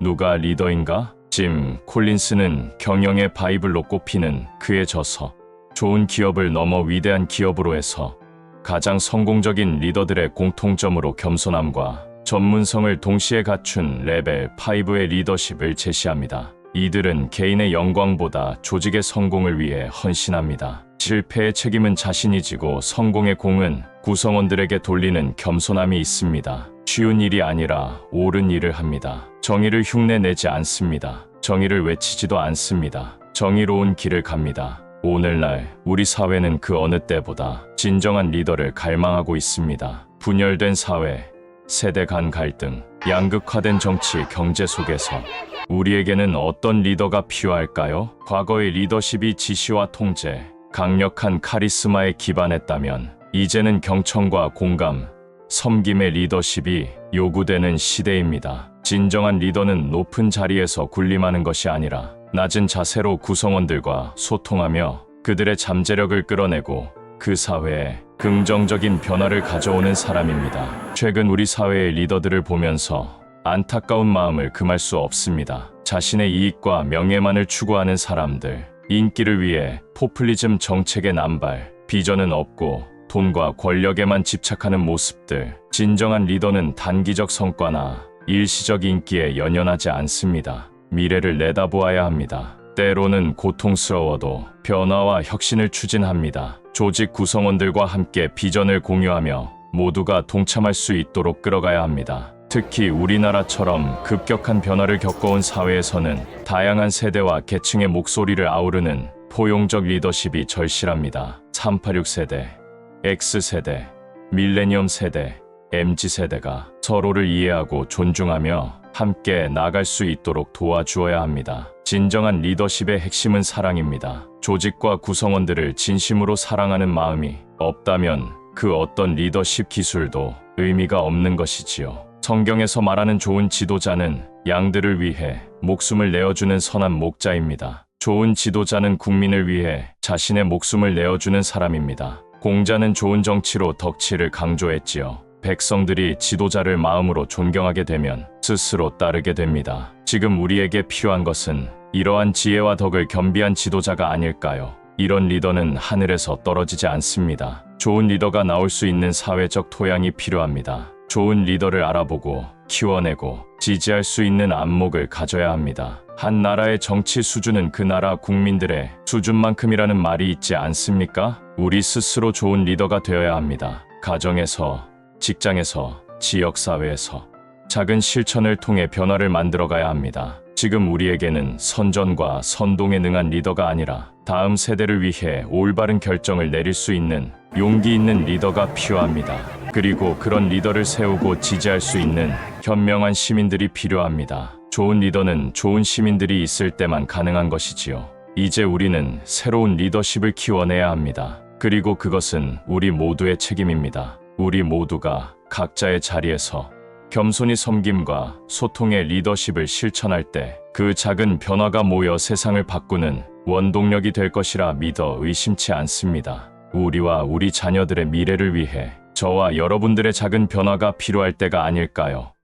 누가 리더인가? 짐 콜린스는 경영의 바이블로 꼽히는 그의 저서 좋은 기업을 넘어 위대한 기업으로 해서 가장 성공적인 리더들의 공통점으로 겸손함과 전문성을 동시에 갖춘 레벨 5의 리더십을 제시합니다. 이들은 개인의 영광보다 조직의 성공을 위해 헌신합니다. 실패의 책임은 자신이 지고 성공의 공은 구성원들에게 돌리는 겸손함이 있습니다. 쉬운 일이 아니라 옳은 일을 합니다. 정의를 흉내내지 않습니다. 정의를 외치지도 않습니다. 정의로운 길을 갑니다. 오늘날 우리 사회는 그 어느 때보다 진정한 리더를 갈망하고 있습니다. 분열된 사회, 세대 간 갈등, 양극화된 정치, 경제 속에서 우리에게는 어떤 리더가 필요할까요? 과거의 리더십이 지시와 통제, 강력한 카리스마에 기반했다면 이제는 경청과 공감, 섬김의 리더십이 요구되는 시대입니다. 진정한 리더는 높은 자리에서 군림하는 것이 아니라 낮은 자세로 구성원들과 소통하며 그들의 잠재력을 끌어내고 그 사회에 긍정적인 변화를 가져오는 사람입니다. 최근 우리 사회의 리더들을 보면서 안타까운 마음을 금할 수 없습니다. 자신의 이익과 명예만을 추구하는 사람들, 인기를 위해 포퓰리즘 정책의 남발, 비전은 없고 돈과 권력에만 집착하는 모습들. 진정한 리더는 단기적 성과나 일시적 인기에 연연하지 않습니다. 미래를 내다보아야 합니다. 때로는 고통스러워도 변화와 혁신을 추진합니다. 조직 구성원들과 함께 비전을 공유하며 모두가 동참할 수 있도록 끌어가야 합니다. 특히 우리나라처럼 급격한 변화를 겪어온 사회에서는 다양한 세대와 계층의 목소리를 아우르는 포용적 리더십이 절실합니다. 386 세대, X세대, 밀레니엄 세대, MZ세대가 서로를 이해하고 존중하며 함께 나갈 수 있도록 도와주어야 합니다. 진정한 리더십의 핵심은 사랑입니다. 조직과 구성원들을 진심으로 사랑하는 마음이 없다면 그 어떤 리더십 기술도 의미가 없는 것이지요. 성경에서 말하는 좋은 지도자는 양들을 위해 목숨을 내어주는 선한 목자입니다. 좋은 지도자는 국민을 위해 자신의 목숨을 내어주는 사람입니다. 공자는 좋은 정치로 덕치를 강조했지요. 백성들이 지도자를 마음으로 존경하게 되면 스스로 따르게 됩니다. 지금 우리에게 필요한 것은 이러한 지혜와 덕을 겸비한 지도자가 아닐까요? 이런 리더는 하늘에서 떨어지지 않습니다. 좋은 리더가 나올 수 있는 사회적 토양이 필요합니다. 좋은 리더를 알아보고 키워내고 지지할 수 있는 안목을 가져야 합니다. 한 나라의 정치 수준은 그 나라 국민들의 수준만큼이라는 말이 있지 않습니까? 우리 스스로 좋은 리더가 되어야 합니다. 가정에서, 직장에서, 지역사회에서 작은 실천을 통해 변화를 만들어 가야 합니다. 지금 우리에게는 선전과 선동에 능한 리더가 아니라 다음 세대를 위해 올바른 결정을 내릴 수 있는 용기 있는 리더가 필요합니다. 그리고 그런 리더를 세우고 지지할 수 있는 현명한 시민들이 필요합니다. 좋은 리더는 좋은 시민들이 있을 때만 가능한 것이지요. 이제 우리는 새로운 리더십을 키워내야 합니다. 그리고 그것은 우리 모두의 책임입니다. 우리 모두가 각자의 자리에서 겸손히 섬김과 소통의 리더십을 실천할 때 그 작은 변화가 모여 세상을 바꾸는 원동력이 될 것이라 믿어 의심치 않습니다. 우리와 우리 자녀들의 미래를 위해 저와 여러분들의 작은 변화가 필요할 때가 아닐까요?